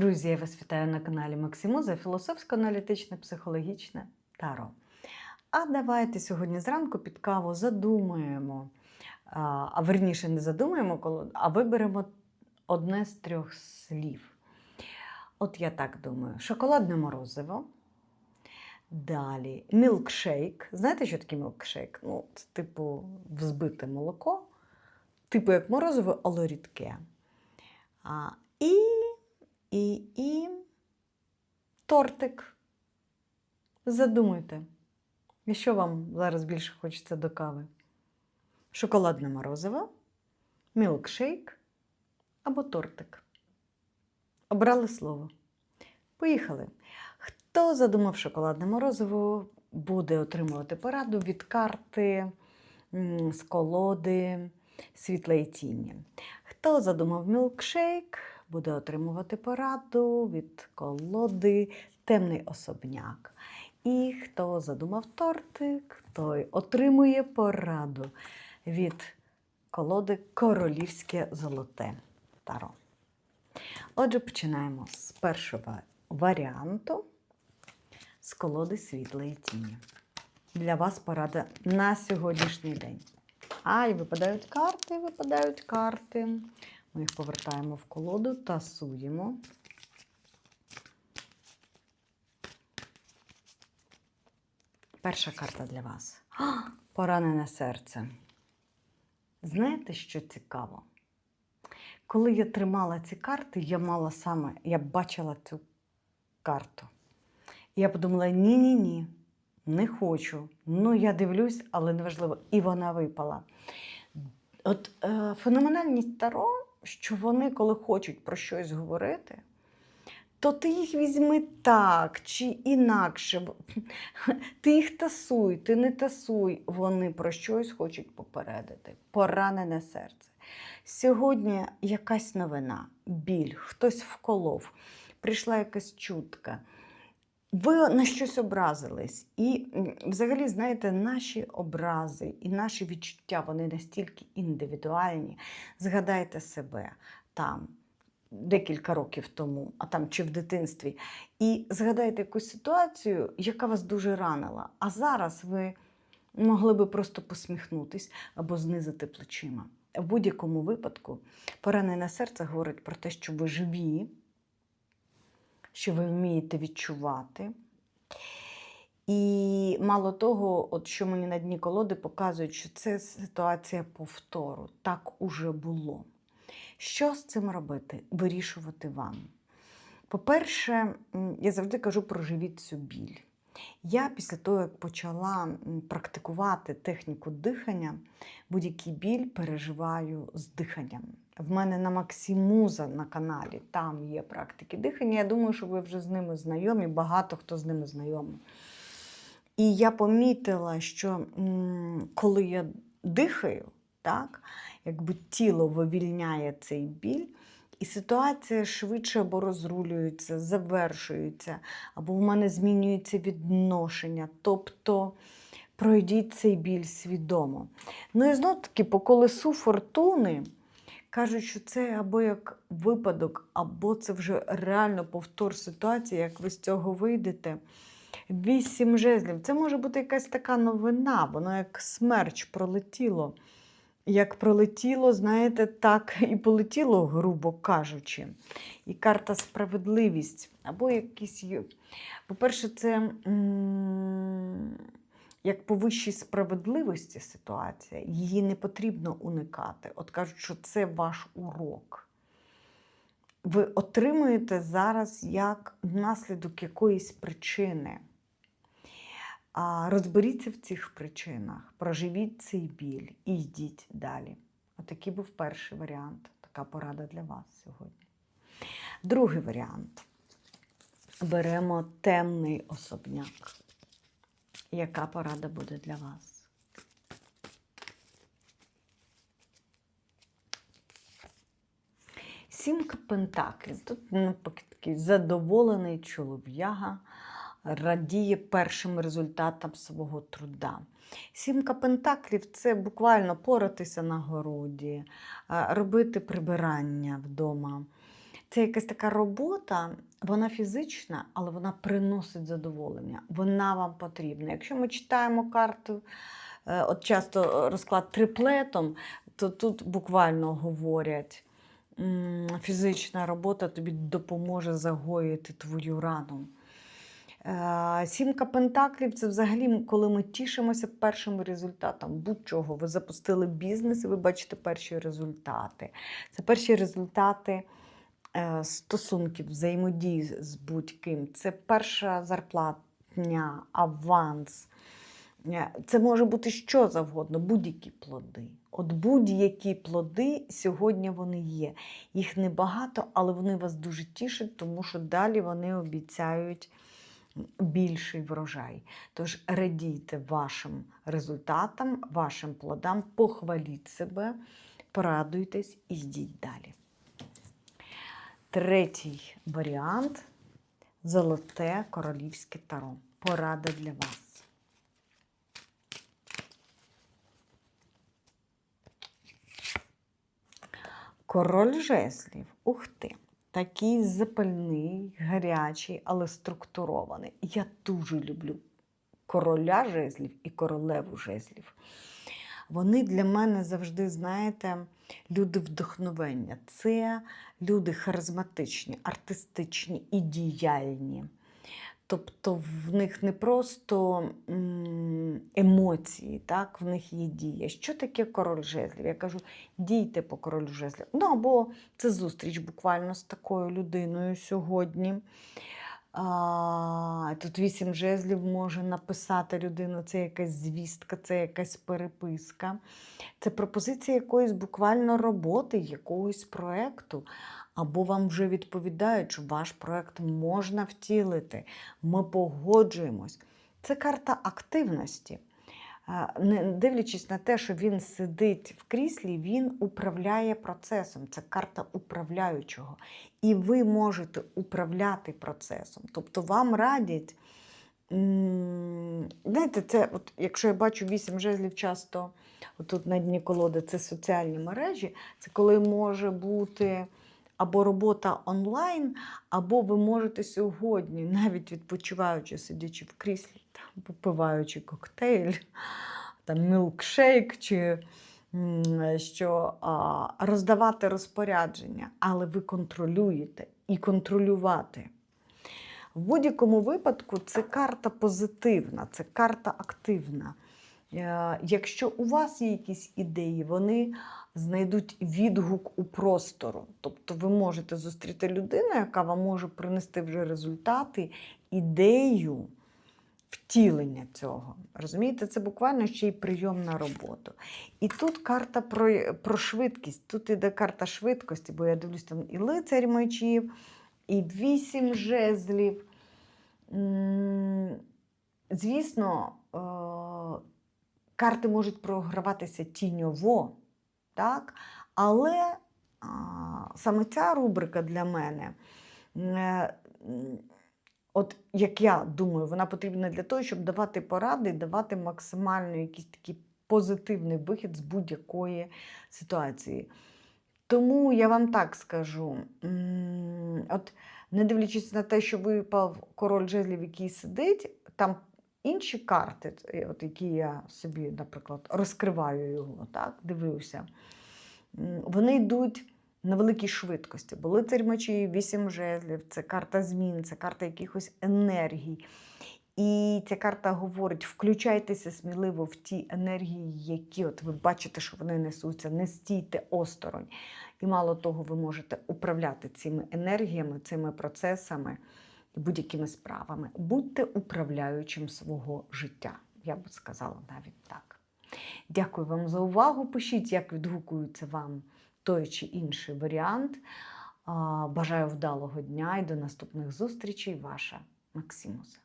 Друзі, я вас вітаю на каналі Максимуза, філософсько-аналітичне психологічне таро. А давайте сьогодні зранку під каву задумаємо, а верніше не задумаємо, а виберемо одне з трьох слів. От я так думаю: шоколадне морозиво. Далі мілкшейк. Знаєте, що таке мілкшейк? Ну, це типу взбите молоко, типу як морозиво, але рідке. А, і, і, і тортик. Задумайте, і що вам зараз більше хочеться до кави? Шоколадне морозиво, мілкшейк або тортик. Обрали слово. Поїхали. Хто задумав шоколадне морозиво, буде отримувати пораду від карти з колоди світла і тіні. Хто задумав мілкшейк, буде отримувати пораду від колоди темний особняк. І хто задумав тортик, той отримує пораду від колоди Королівське золоте таро. Отже, починаємо з першого варіанту з колоди світла і тіні. Для вас порада на сьогоднішній день. А, і випадають карти, випадають карти. Ми їх повертаємо в колоду, тасуємо. Перша карта для вас. А, Поранене серце. Знаєте, що цікаво? Коли я тримала ці карти, я мала саме, я бачила цю карту. І я подумала: ні-ні ні, не хочу. Ну, я дивлюсь, але неважливо. І вона випала. От е, феноменальність Таро, що вони, коли хочуть про щось говорити, то ти їх візьми так чи інакше. Ти їх тасуй, ти не тасуй. Вони про щось хочуть попередити. Поранене серце. Сьогодні якась новина, біль, хтось вколов, прийшла якась чутка. Ви на щось образились. І взагалі, знаєте, наші образи і наші відчуття вони настільки індивідуальні. Згадайте себе там декілька років тому, а там чи в дитинстві, і згадайте якусь ситуацію, яка вас дуже ранила. А зараз ви могли би просто посміхнутись або знизити плечима. В будь-якому випадку поранене серце говорить про те, що ви живі, що ви вмієте відчувати. І мало того, от що мені на дні колоди показують, що це ситуація повтору. Так уже було. Що з цим робити? Вирішувати вам. По-перше, я завжди кажу про живіть цю біль. Я після того, як почала практикувати техніку дихання, будь-який біль переживаю з диханням. В мене на Максимуза на каналі там є практики дихання. Я думаю, що ви вже з ними знайомі, багато хто з ними знайомий. І я помітила, що коли я дихаю, так, якби тіло вивільняє цей біль, і ситуація швидше або розрулюється, завершується, або в мене змінюється відношення. Тобто пройдіть цей біль свідомо. Ну і знов таки по колесу фортуни кажуть, що це або як випадок, або це вже реально повтор ситуації, як ви з цього вийдете. Вісім жезлів. Це може бути якась така новина, воно як смерч пролетіло. Як пролетіло, знаєте, так і полетіло, грубо кажучи. І карта справедливість. Або якісь. По-перше, це м, як по вищій справедливості ситуація, її не потрібно уникати. От кажуть, що це ваш урок. Ви отримуєте зараз як наслідок якоїсь причини. Розберіться в цих причинах, проживіть цей біль і йдіть далі. Отакий був перший варіант. Така порада для вас сьогодні. Другий варіант. Беремо темний особняк. Яка порада буде для вас? Сімка пентаклів. Тут навпаки такий задоволений чолов'яга радіє першим результатам свого труда. Сімка пентаклів це буквально поратися на городі, робити прибирання вдома. Це якась така робота, вона фізична, але вона приносить задоволення. Вона вам потрібна. Якщо ми читаємо карту, е, от часто розклад триплетом, то тут буквально говорять. Фізична робота тобі допоможе загоїти твою рану. Е, Сімка Пентаклів це взагалі, коли ми тішимося першим результатом будь-чого. Ви запустили бізнес і ви бачите перші результати. Це перші результати е, стосунків, взаємодії з будь-ким. Це перша зарплатня, аванс. Е, Це може бути що завгодно, будь-які плоди. От будь-які плоди сьогодні вони є. Їх небагато, але вони вас дуже тішать, тому що далі вони обіцяють більший врожай. Тож радійте вашим результатам, вашим плодам, похваліть себе, порадуйтесь і йдіть далі. Третій варіант золоте королівське таро. Порада для вас. Король жезлів. Ух ти! Такий запальний, гарячий, але структурований. Я дуже люблю короля жезлів і королеву жезлів. Вони для мене завжди, знаєте, люди вдохновення. Це люди харизматичні, артистичні і діяльні. Тобто в них не просто емоції, так, в них є дія. Що таке король жезлів? Я кажу, дійте по королю жезлів. Ну, або це зустріч буквально з такою людиною сьогодні. А, тут вісім жезлів може написати людина, це якась звістка, це якась переписка. Це пропозиція якоїсь буквально роботи, якогось проєкту. Або вам вже відповідають, що ваш проєкт можна втілити. Ми погоджуємось. Це карта активності. Не дивлячись на те, що він сидить в кріслі, він управляє процесом. Це карта управляючого. І ви можете управляти процесом. Тобто вам радять. Знаєте, це, от, якщо я бачу вісім жезлів часто тут на дні колоди, це соціальні мережі, це коли може бути або робота онлайн, або ви можете сьогодні, навіть відпочиваючи, сидячи в кріслі, там, попиваючи коктейль, мілкшейк чи що роздавати розпорядження, але ви контролюєте і контролювати. В будь-якому випадку це карта позитивна, це карта активна. Е, Якщо у вас є якісь ідеї, вони знайдуть відгук у простору. Тобто ви можете зустріти людину, яка вам може принести вже результати, ідею втілення цього. Розумієте, це буквально ще й прийом на роботу. І тут карта про, про швидкість, тут іде карта швидкості, бо я дивлюсь там і лицарь мечів, і вісім жезлів. Звісно, е, карти можуть програватися тіньово, так? але а, саме ця рубрика для мене, е, от як я думаю, вона потрібна для того, щоб давати поради, давати максимально якийсь такий позитивний вихід з будь-якої ситуації. Тому я вам так скажу: от не дивлячись на те, що випав король жезлів, який сидить, там інші карти, е, от які я собі, наприклад, розкриваю його, так, дивлюся, вони йдуть на великій швидкості. Бо лицарь мечі, вісім жезлів, це карта змін, це карта якихось енергій. І ця карта говорить: включайтеся сміливо в ті енергії, які от ви бачите, що вони несуться, не стійте осторонь. І мало того, ви можете управляти цими енергіями, цими процесами і будь-якими справами. Будьте управляючим свого життя. Я б сказала навіть так. Дякую вам за увагу. Пишіть, як відгукується вам той чи інший варіант. Бажаю вдалого дня і до наступних зустрічей. Ваша Максимуса.